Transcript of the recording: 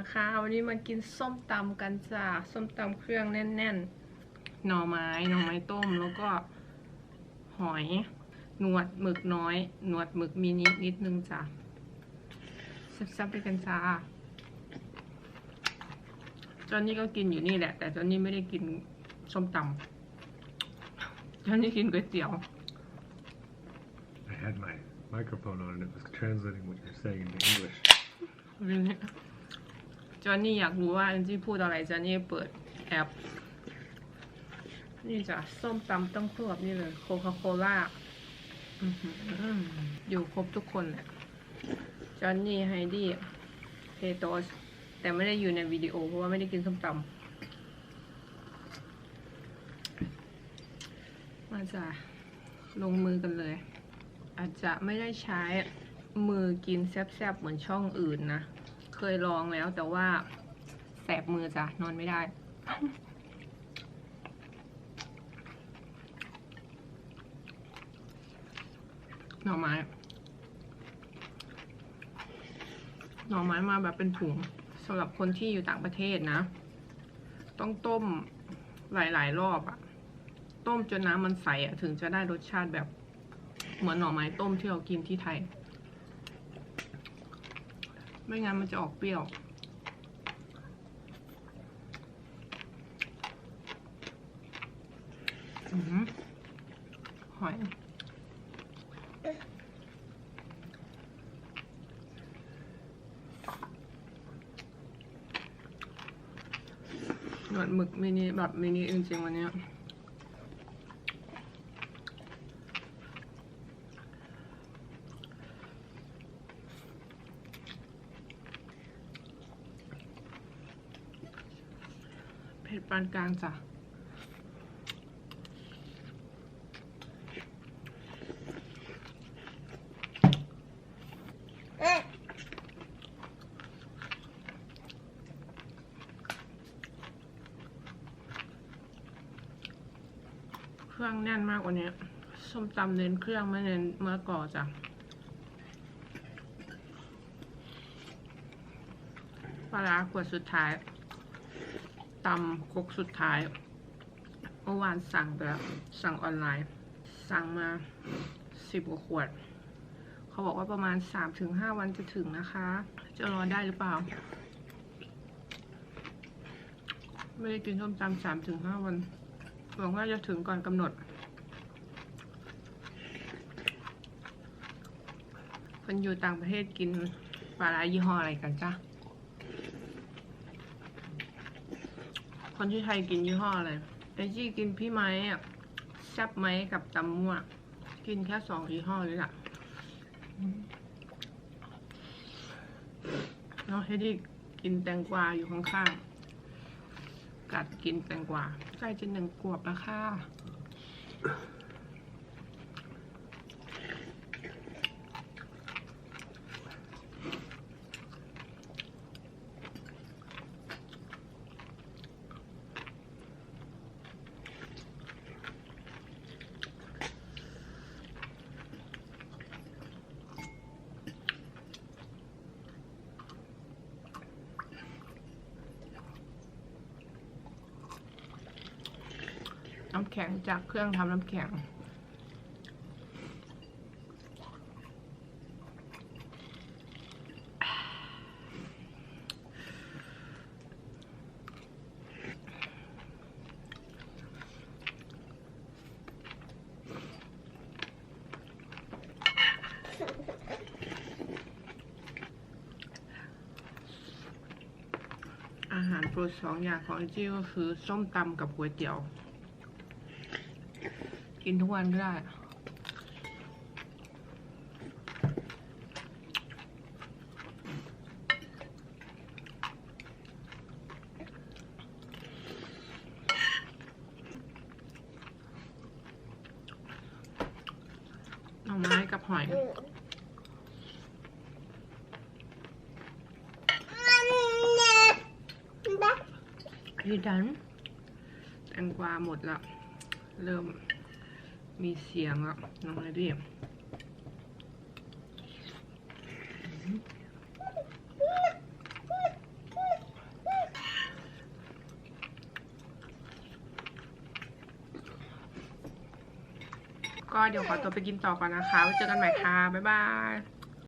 มาค่ะวันนี้มากินส้มตำกันจ้าส้มตำเครื่องแน่นๆ หน่อไม้ หน่อไม้ต้ม แล้วก็หอย หนวดหมึกน้อย หนวดหมึกมินินิดนึงจ้ะแซ่บๆไปกันจ้าจอนนี่ก็กินอยู่นี่แหละ แต่จอนนี่ไม่ได้กินส้มตำจอนนี่กินก๋วยเตี๋ยว I had my microphone on and it was translating what you're saying into English. จอนนี่อยากรู้ว่าแอนจี้พูดอะไรจอนนี่เปิดแอป นี่จ้ะส้มตำต้องคู่กับนี่เลย โคคาโคล่าอยู่ครบทุกคนแหละจอนนี่ไฮดี้เทโตสแต่ไม่ได้อยู่ในวิดีโอ เพราะว่าไม่ได้กินส้มตำมาจ้ะลงมือกันเลย อาจจะไม่ได้ใช้มือกินแซบๆ เหมือนช่องอื่นนะ เคยลองแล้ว แต่ว่าแสบมือจ้ะนอนไม่ได้ หน่อไม้ หน่อไม้มาแบบเป็นถุงสำหรับคนที่อยู่ต่างประเทศนะ ต้องต้มหลาย ๆ รอบอะต้มจนน้ำมันใสอะถึงจะได้รสชาติแบบเหมือนหน่อไม้ต้มที่เรากินที่ไทย ไม่งั้นมันจะออกเปรี้ยวอหอย หนวดหมึกมินิแบบมินิจริงๆวันนี้ ผ็ดปานกลางจ้ะเครื่องแน่นมากกว่านี้ส้มตำเน้นเครื่องไม่เน้นเมะละกอจ้ะปลาร้าขวดสุดท้าย ตำคกสุดท้ายเมื่อวานสั่งแล้วสั่งออนไลน์ สั่งมาสิบกว่าขวด เขาบอกว่าประมาณสามถึงห้าวันจะถึงนะคะ จะรอได้หรือเปล่า ไม่ได้กินส้มตำสามถึงห้าวันหวังว่าจะถึงก่อนกำหนดคนอยู่ต่างประเทศกินปลาร้ายี่ห้ออะไรกันจ้ะ คนที่ไทยกินยี่ห้ออะไรไอจี้กินพี่ไม้อะแซ่บไหมกับตำมั่วกินแค่สองยี่ห้อเลยล่ะน้วไอ้ที่กินแตงกวาอยู่ข้างๆกัดกินแตงกวาใกล้จะหนึ่งขวบแล้วค่ะ น้ำแข็งจากเครื่องทำน้ำแข็ง อาหารโปรดสองอย่างของจี้ก็คือส้มตำกับก๋วยเตี๋ยว กินทุกวันก็ได้ หน่อไม้กับหอย พี่ดัน แตงกวาหมดละ เริ่ม มีเสียงอะน้องเลยดิก็เดี๋ยวขอตัวไปกินต่อก่อนนะคะไว้เจอกันใหม่ค่ะ บ๊ายบาย